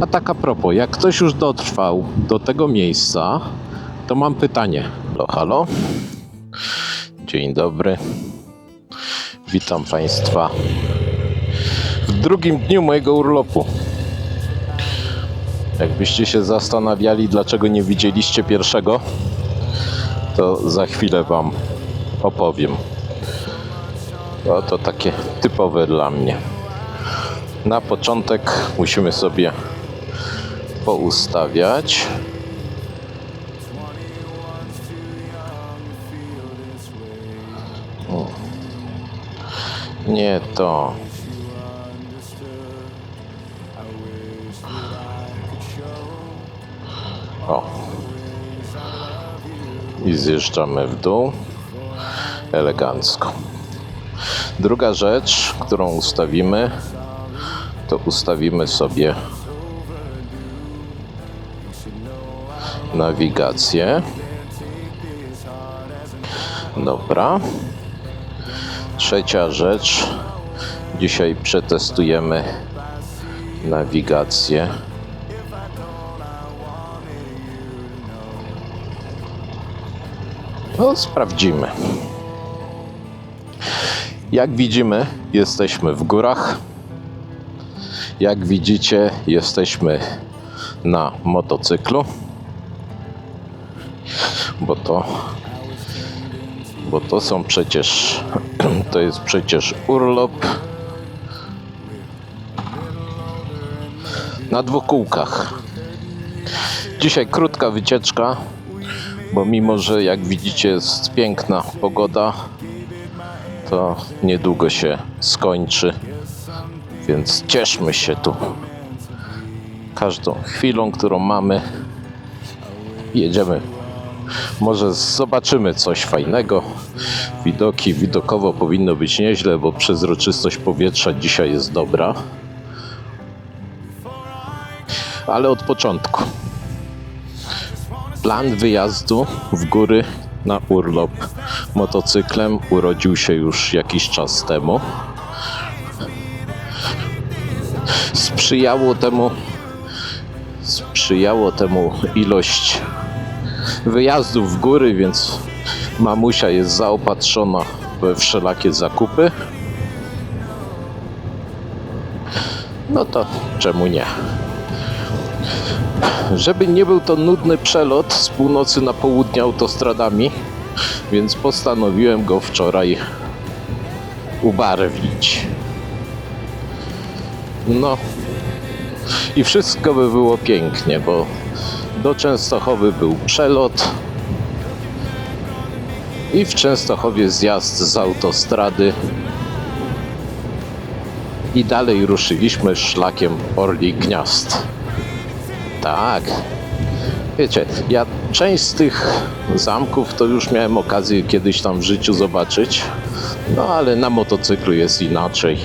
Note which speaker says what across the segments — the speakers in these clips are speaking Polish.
Speaker 1: A tak a propos, jak ktoś już dotrwał do tego miejsca, to mam pytanie. Halo, halo. Dzień dobry. Witam Państwa w drugim dniu mojego urlopu. Jakbyście się zastanawiali, dlaczego nie widzieliście pierwszego, to za chwilę Wam opowiem. No to takie typowe dla mnie. Na początek musimy sobie poustawiać. O. Nie to. O. I zjeżdżamy w dół. Elegancko. Druga rzecz, którą ustawimy, to ustawimy sobie nawigację. Dobra. Trzecia rzecz. Dzisiaj przetestujemy nawigację. No, sprawdzimy. Jak widzimy, jesteśmy w górach. Jak widzicie, jesteśmy na motocyklu. Bo to bo to są przecież to jest przecież urlop na dwóch kółkach. Dzisiaj krótka wycieczka, bo mimo, że jak widzicie jest piękna pogoda, to niedługo się skończy. Więc cieszmy się tu każdą chwilą, którą mamy. Jedziemy. Może zobaczymy coś fajnego. Widoki widokowo powinno być nieźle, bo przezroczystość powietrza dzisiaj jest dobra. Ale od początku. Plan wyjazdu w góry na urlop motocyklem urodził się już jakiś czas temu. Sprzyjało temu sprzyjało temu ilość wyjazdów w góry, więc mamusia jest zaopatrzona we wszelakie zakupy. No to czemu nie? Żeby nie był to nudny przelot z północy na południe autostradami, więc postanowiłem go wczoraj ubarwić. No i wszystko by było pięknie, bo do Częstochowy był przelot i w Częstochowie zjazd z autostrady i dalej ruszyliśmy szlakiem Orli Gniazd. Tak. Wiecie, ja część z tych zamków to już miałem okazję kiedyś tam w życiu zobaczyć, no ale na motocyklu jest inaczej,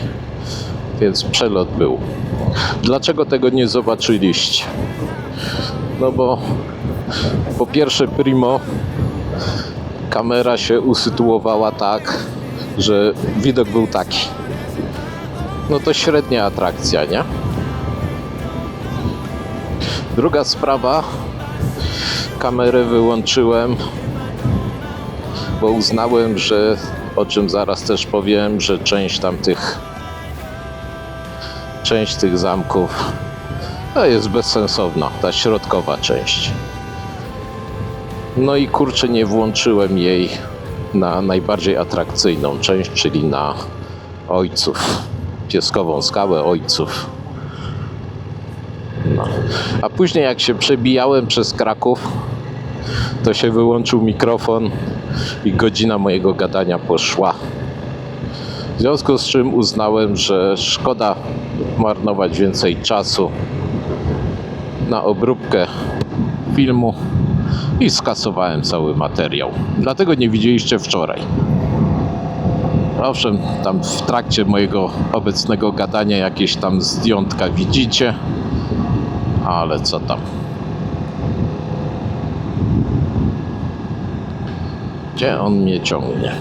Speaker 1: więc przelot był. Dlaczego tego nie zobaczyliście? No bo po pierwsze primo kamera się usytuowała tak, że widok był taki. No to średnia atrakcja, nie? Druga sprawa, kamerę wyłączyłem, bo uznałem, że o czym zaraz też powiem, że część tamtych część tych zamków to jest bezsensowna, ta środkowa część. No i kurczę, nie włączyłem jej na najbardziej atrakcyjną część, czyli na ojców. Pieskową skałę ojców. No. A później jak się przebijałem przez Kraków, to się wyłączył mikrofon i godzina mojego gadania poszła. W związku z czym uznałem, że szkoda marnować więcej czasu na obróbkę filmu i skasowałem cały materiał. Dlatego nie widzieliście wczoraj. Owszem, tam w trakcie mojego obecnego gadania jakieś tam zdjątka widzicie, ale co tam. Gdzie on mnie ciągnie?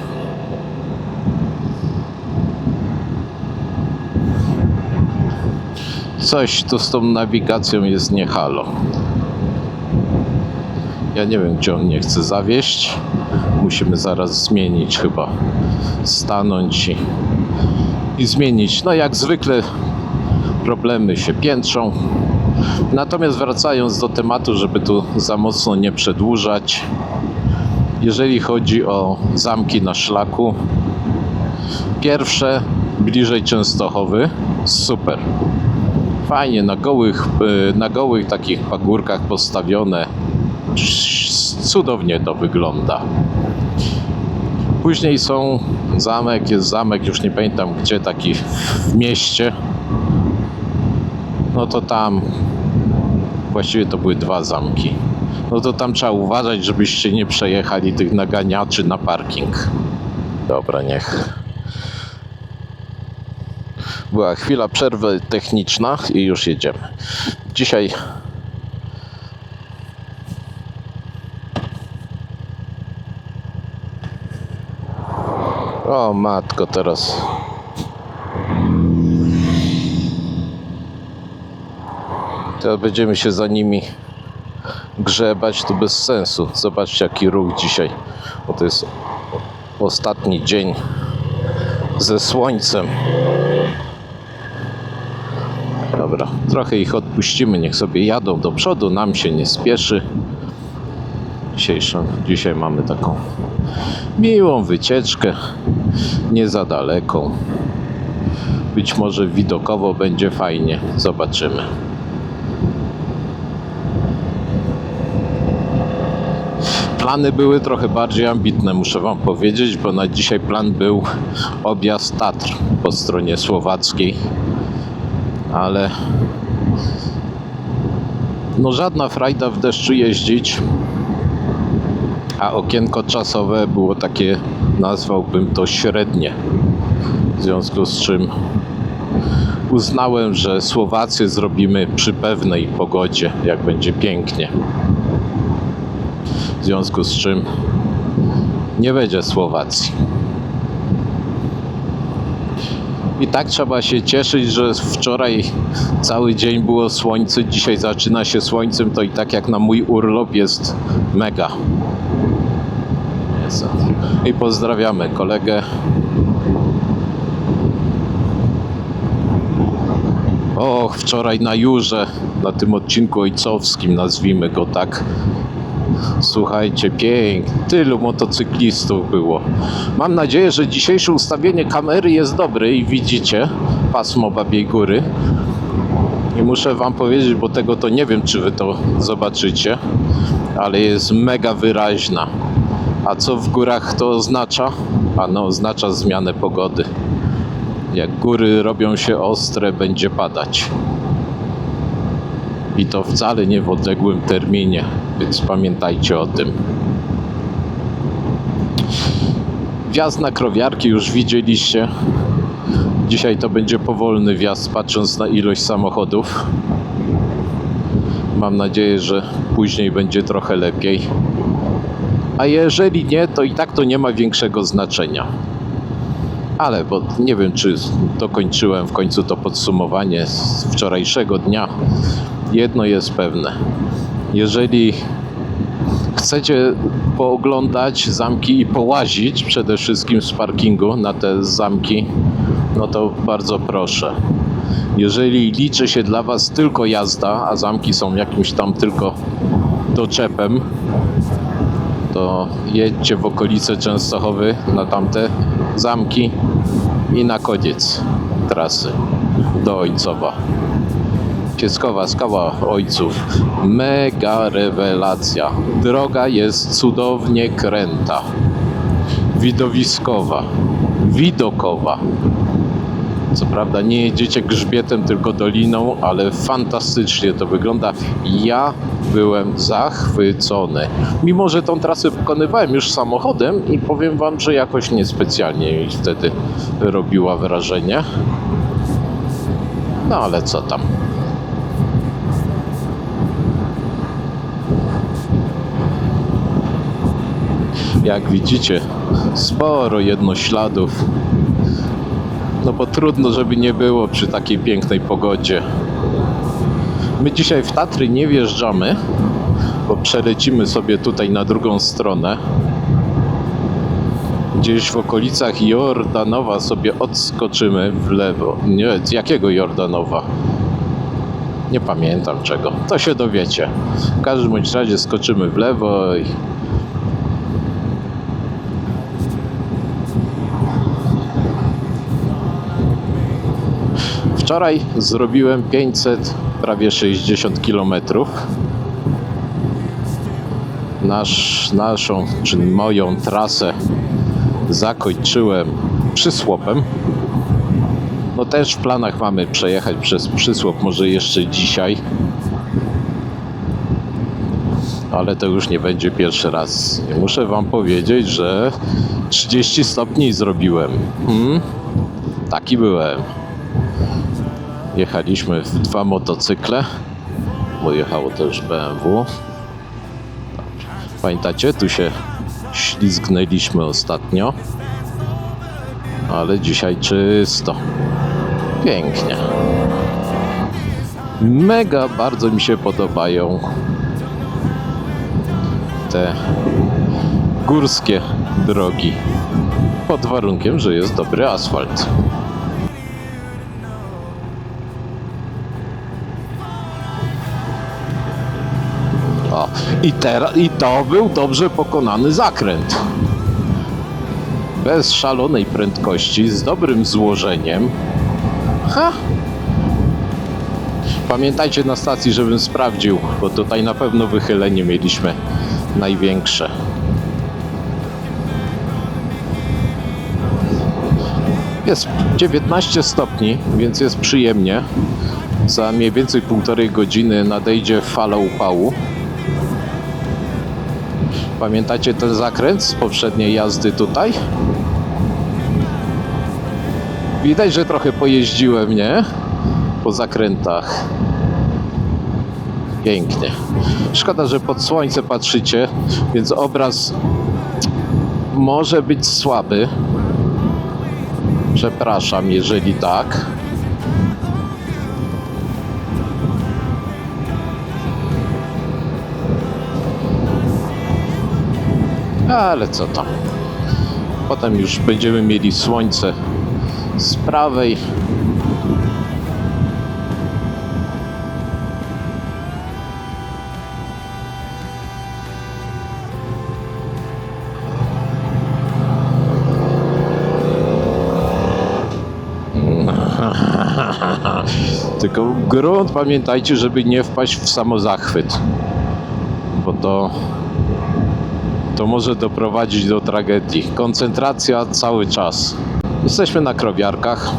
Speaker 1: Coś tu z tą nawigacją jest nie halo. Ja nie wiem, gdzie on nie chce zawieść. Musimy zaraz zmienić chyba. Stanąć i, i zmienić. No jak zwykle problemy się piętrzą. Natomiast wracając do tematu, żeby tu za mocno nie przedłużać. Jeżeli chodzi o zamki na szlaku, pierwsze bliżej Częstochowy, super. Fajnie na gołych, y, na gołych takich pagórkach postawione. Cudownie to wygląda. Później są zamek, jest zamek, już nie pamiętam gdzie, taki w mieście. No to tam właściwie to były dwa zamki. No to tam trzeba uważać, żebyście nie przejechali tych naganiaczy na parking. Dobra, niech. Była chwila przerwy techniczna i już jedziemy. Dzisiaj O matko, teraz. Teraz będziemy się za nimi grzebać, to bez sensu. Zobaczcie jaki ruch dzisiaj. Bo to jest ostatni dzień ze słońcem. Dobra, trochę ich odpuścimy, niech sobie jadą do przodu, nam się nie spieszy. Dzisiejszą, dzisiaj mamy taką miłą wycieczkę, nie za daleką. Być może widokowo będzie fajnie, zobaczymy. Plany były trochę bardziej ambitne, muszę Wam powiedzieć, bo na dzisiaj plan był objazd Tatr po stronie słowackiej, ale no żadna frajda w deszczu jeździć, a okienko czasowe było takie, nazwałbym to średnie. W związku z czym uznałem, że Słowację zrobimy przy pewnej pogodzie, jak będzie pięknie. W związku z czym nie będzie Słowacji. I tak trzeba się cieszyć, że wczoraj cały dzień było słońce, dzisiaj zaczyna się słońcem, to i tak jak na mój urlop jest mega. I pozdrawiamy kolegę. Och, wczoraj na Jurze, na tym odcinku ojcowskim, nazwijmy go tak. Słuchajcie, pięknie, tylu motocyklistów było. Mam nadzieję, że dzisiejsze ustawienie kamery jest dobre i widzicie pasmo Babiej Góry. I muszę wam powiedzieć, bo tego to nie wiem, czy wy to zobaczycie, ale jest mega wyraźna. A co w górach to oznacza? Ano oznacza zmianę pogody. Jak góry robią się ostre, będzie padać. I to wcale nie w odległym terminie, więc pamiętajcie o tym. Wjazd na krowiarki już widzieliście. Dzisiaj to będzie powolny wjazd, patrząc na ilość samochodów. Mam nadzieję, że później będzie trochę lepiej. A jeżeli nie, to i tak to nie ma większego znaczenia. Ale, bo nie wiem, czy dokończyłem w końcu to podsumowanie z wczorajszego dnia. Jedno jest pewne. Jeżeli chcecie pooglądać zamki i połazić przede wszystkim z parkingu na te zamki, no to bardzo proszę. Jeżeli liczy się dla Was tylko jazda, a zamki są jakimś tam tylko doczepem, to jedźcie w okolice Częstochowy na tamte zamki i na koniec trasy do Ojcowa. Pieskowa skała ojców. Mega rewelacja. Droga jest cudownie kręta. Widowiskowa. Widokowa. Co prawda nie jedziecie grzbietem, tylko doliną, ale fantastycznie to wygląda. Ja byłem zachwycony. Mimo, że tą trasę pokonywałem już samochodem i powiem wam, że jakoś niespecjalnie mi wtedy robiła wrażenie. No ale co tam. Jak widzicie, sporo jednośladów. No bo trudno, żeby nie było przy takiej pięknej pogodzie. My dzisiaj w Tatry nie wjeżdżamy, bo przelecimy sobie tutaj na drugą stronę. Gdzieś w okolicach Jordanowa sobie odskoczymy w lewo. Nie, z jakiego Jordanowa? Nie pamiętam czego. To się dowiecie. W każdym razie skoczymy w lewo i Wczoraj zrobiłem 500, prawie 60 km. Nasz, naszą, czy moją trasę zakończyłem przysłopem. No też w planach mamy przejechać przez przysłop, może jeszcze dzisiaj. Ale to już nie będzie pierwszy raz. I Muszę Wam powiedzieć, że 30 stopni zrobiłem. Hmm? Taki byłem. Jechaliśmy w dwa motocykle, bo jechało też BMW. Pamiętacie, tu się ślizgnęliśmy ostatnio, ale dzisiaj czysto. Pięknie. Mega bardzo mi się podobają te górskie drogi. Pod warunkiem, że jest dobry asfalt. I, teraz, I to był dobrze pokonany zakręt. Bez szalonej prędkości, z dobrym złożeniem. Ha! Pamiętajcie na stacji, żebym sprawdził, bo tutaj na pewno wychylenie mieliśmy największe. Jest 19 stopni, więc jest przyjemnie. Za mniej więcej półtorej godziny nadejdzie fala upału. Pamiętacie ten zakręt z poprzedniej jazdy tutaj? Widać, że trochę pojeździłem, nie? Po zakrętach. Pięknie. Szkoda, że pod słońce patrzycie, więc obraz może być słaby. Przepraszam, jeżeli tak. Ale co tam? Potem już będziemy mieli słońce z prawej. Tylko grunt pamiętajcie, żeby nie wpaść w samozachwyt. Bo to to może doprowadzić do tragedii. Koncentracja cały czas. Jesteśmy na krowiarkach.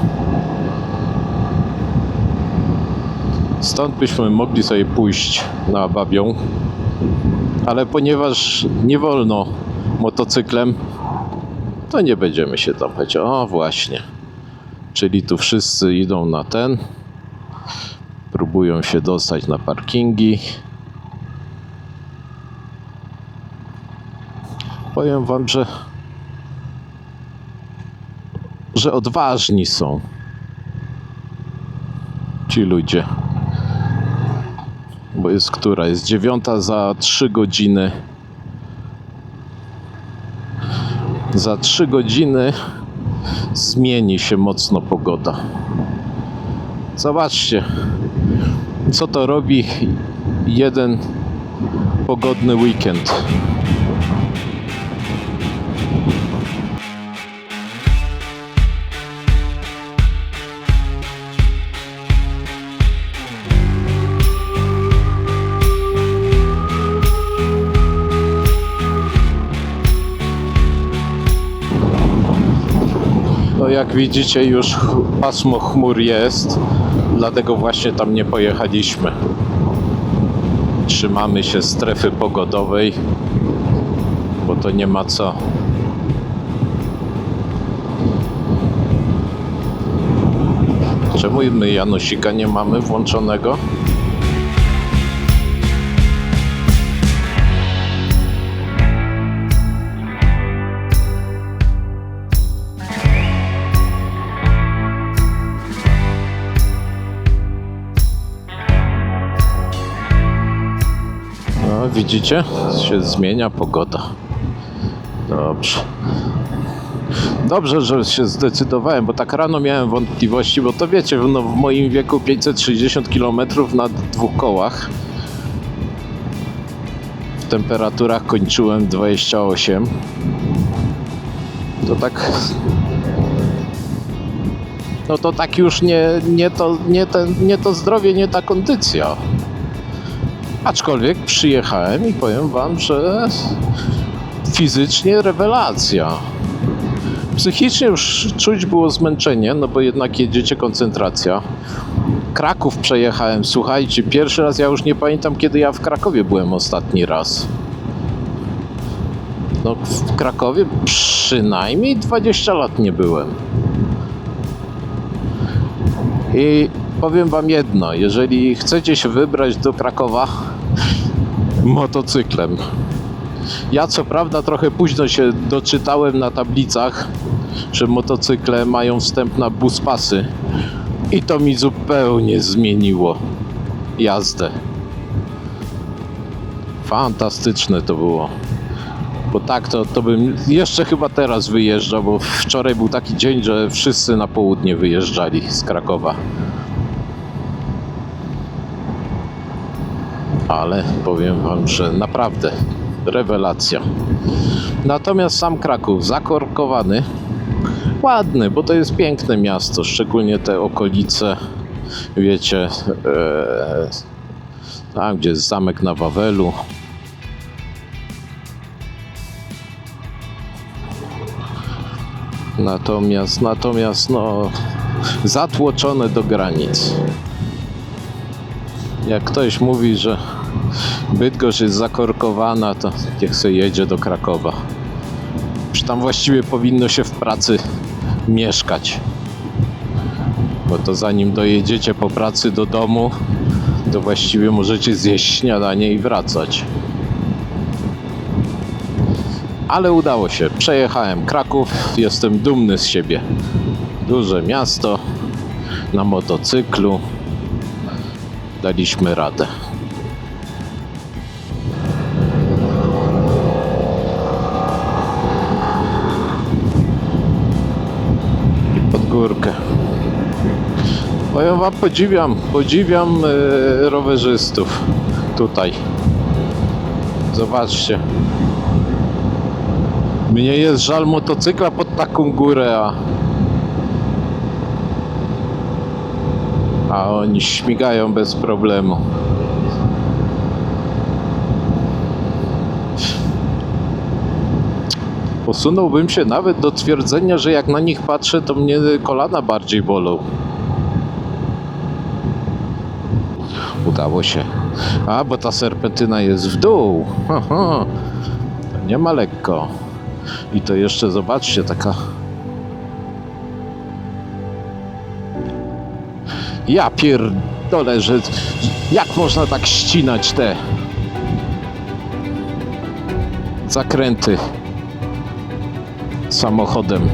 Speaker 1: Stąd byśmy mogli sobie pójść na babią, ale ponieważ nie wolno motocyklem, to nie będziemy się tam chodzić. O, właśnie. Czyli tu wszyscy idą na ten, próbują się dostać na parkingi. Powiem wam, że że odważni są ci ludzie. Bo jest która? Jest dziewiąta za trzy godziny. Za trzy godziny zmieni się mocno pogoda. Zobaczcie, co to robi jeden pogodny weekend. Jak widzicie już pasmo chmur jest, dlatego właśnie tam nie pojechaliśmy. Trzymamy się strefy pogodowej, bo to nie ma co. Czemu my Janosika nie mamy włączonego? Widzicie? Się zmienia pogoda. Dobrze. Dobrze, że się zdecydowałem, bo tak rano miałem wątpliwości, bo to wiecie, no w moim wieku 560 km na dwóch kołach. W temperaturach kończyłem 28. To tak. No to tak już nie, nie, to, nie, ten, nie to zdrowie, nie ta kondycja. Aczkolwiek przyjechałem i powiem wam, że fizycznie rewelacja. Psychicznie już czuć było zmęczenie, no bo jednak jedziecie koncentracja. Kraków przejechałem, słuchajcie, pierwszy raz ja już nie pamiętam kiedy ja w Krakowie byłem ostatni raz. No w Krakowie przynajmniej 20 lat nie byłem. I powiem wam jedno, jeżeli chcecie się wybrać do Krakowa motocyklem, ja co prawda trochę późno się doczytałem na tablicach, że motocykle mają wstęp na buspasy i to mi zupełnie zmieniło jazdę. Fantastyczne to było. Bo tak to, to bym jeszcze chyba teraz wyjeżdżał, bo wczoraj był taki dzień, że wszyscy na południe wyjeżdżali z Krakowa. Ale powiem wam, że naprawdę rewelacja. Natomiast sam Kraków zakorkowany, ładny, bo to jest piękne miasto, szczególnie te okolice, wiecie, e, tam gdzie jest zamek na Wawelu. Natomiast, natomiast, no, zatłoczone do granic. Jak ktoś mówi, że Bydgoszcz jest zakorkowana, to niech sobie jedzie do Krakowa. Czy tam właściwie powinno się w pracy mieszkać. Bo to zanim dojedziecie po pracy do domu, to właściwie możecie zjeść śniadanie i wracać. Ale udało się. Przejechałem Kraków, jestem dumny z siebie. Duże miasto na motocyklu daliśmy radę. Wam, podziwiam, podziwiam e, rowerzystów tutaj. Zobaczcie. Mnie jest żal motocykla pod taką górę, a a oni śmigają bez problemu. Posunąłbym się nawet do twierdzenia, że jak na nich patrzę, to mnie kolana bardziej bolą. Udało się. A, bo ta serpentyna jest w dół. Aha. To nie ma lekko. I to jeszcze zobaczcie, taka Ja pierdolę, że jak można tak ścinać te zakręty samochodem.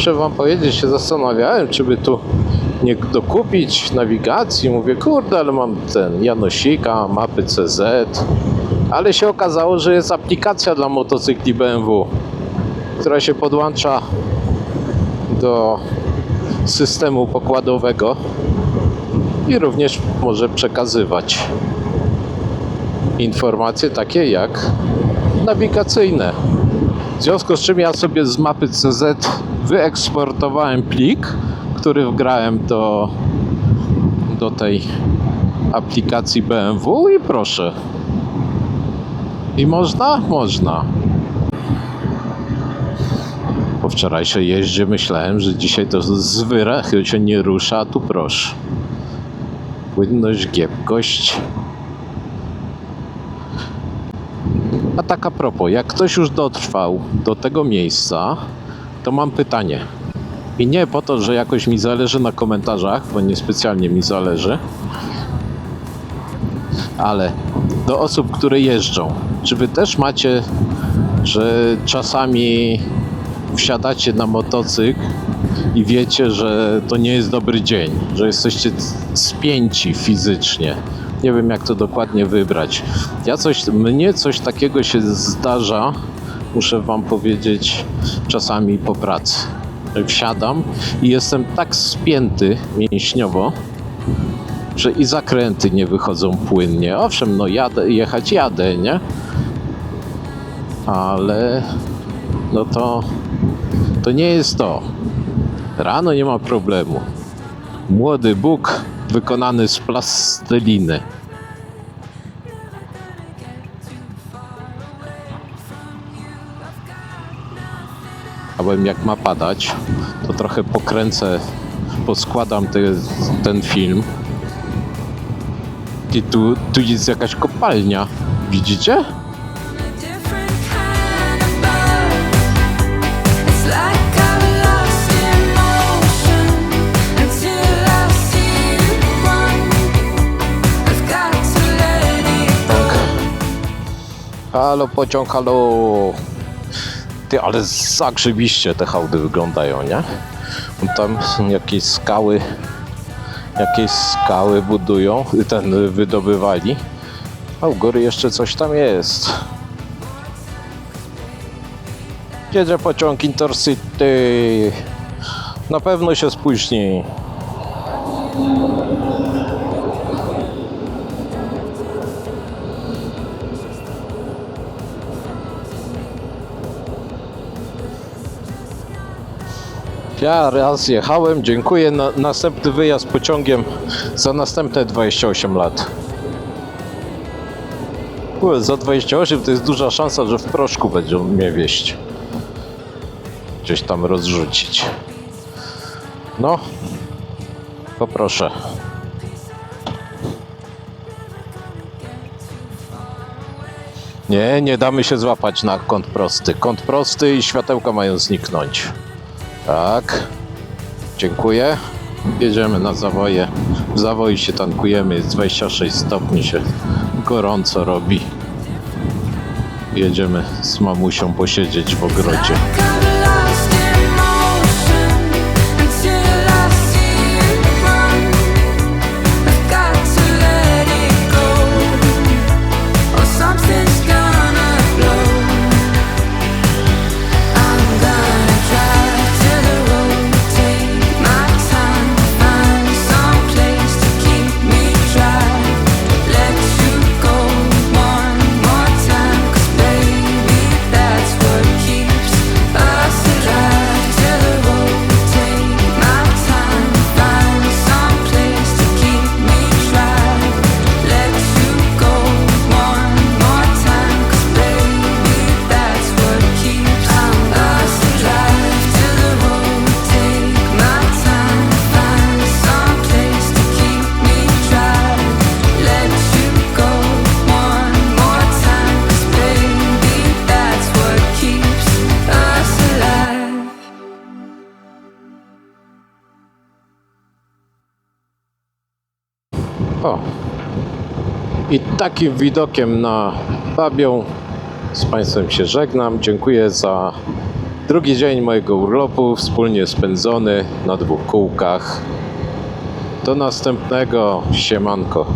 Speaker 1: Muszę wam powiedzieć, się zastanawiałem, czy by tu nie dokupić nawigacji. Mówię, kurde, ale mam ten Janosika, mapy CZ. Ale się okazało, że jest aplikacja dla motocykli BMW, która się podłącza do systemu pokładowego i również może przekazywać informacje takie jak nawigacyjne. W związku z czym ja sobie z mapy CZ wyeksportowałem plik, który wgrałem do, do tej aplikacji BMW i proszę. I można? Można. Po wczorajszej jeździe myślałem, że dzisiaj to zwyra, choć się nie rusza, a tu proszę. Płynność, giebkość. A tak a propos, jak ktoś już dotrwał do tego miejsca, to mam pytanie. I nie po to, że jakoś mi zależy na komentarzach, bo niespecjalnie mi zależy, ale do osób, które jeżdżą. Czy wy też macie, że czasami wsiadacie na motocykl i wiecie, że to nie jest dobry dzień, że jesteście spięci fizycznie? Nie wiem, jak to dokładnie wybrać. Ja coś, mnie coś takiego się zdarza, muszę wam powiedzieć, czasami po pracy. Wsiadam i jestem tak spięty mięśniowo, że i zakręty nie wychodzą płynnie. Owszem, no jadę, jechać jadę, nie? Ale no to to nie jest to. Rano nie ma problemu. Młody Bóg wykonany z plasteliny. Jak ma padać, to trochę pokręcę, poskładam te, ten film. I tu, tu jest jakaś kopalnia. Widzicie?
Speaker 2: go.
Speaker 1: Halo pociąg, halo. Ty, ale zagrzebiście te hałdy wyglądają, nie? Tam są jakieś skały, jakieś skały budują, ten wydobywali. A u góry jeszcze coś tam jest. Jedzie pociąg Intercity. Na pewno się spóźni. Ja raz jechałem, dziękuję. Na, następny wyjazd pociągiem za następne 28 lat. Kurde, za 28 to jest duża szansa, że w proszku będą mnie wieść. Gdzieś tam rozrzucić. No, poproszę. Nie, nie damy się złapać na kąt prosty. Kąt prosty i światełka mają zniknąć. Tak. Dziękuję. Jedziemy na zawoje. W zawoju się tankujemy. Jest 26 stopni się gorąco robi. Jedziemy z mamusią posiedzieć w ogrodzie. Takim widokiem na Babią z Państwem się żegnam. Dziękuję za drugi dzień mojego urlopu, wspólnie spędzony na dwóch kółkach. Do następnego. Siemanko.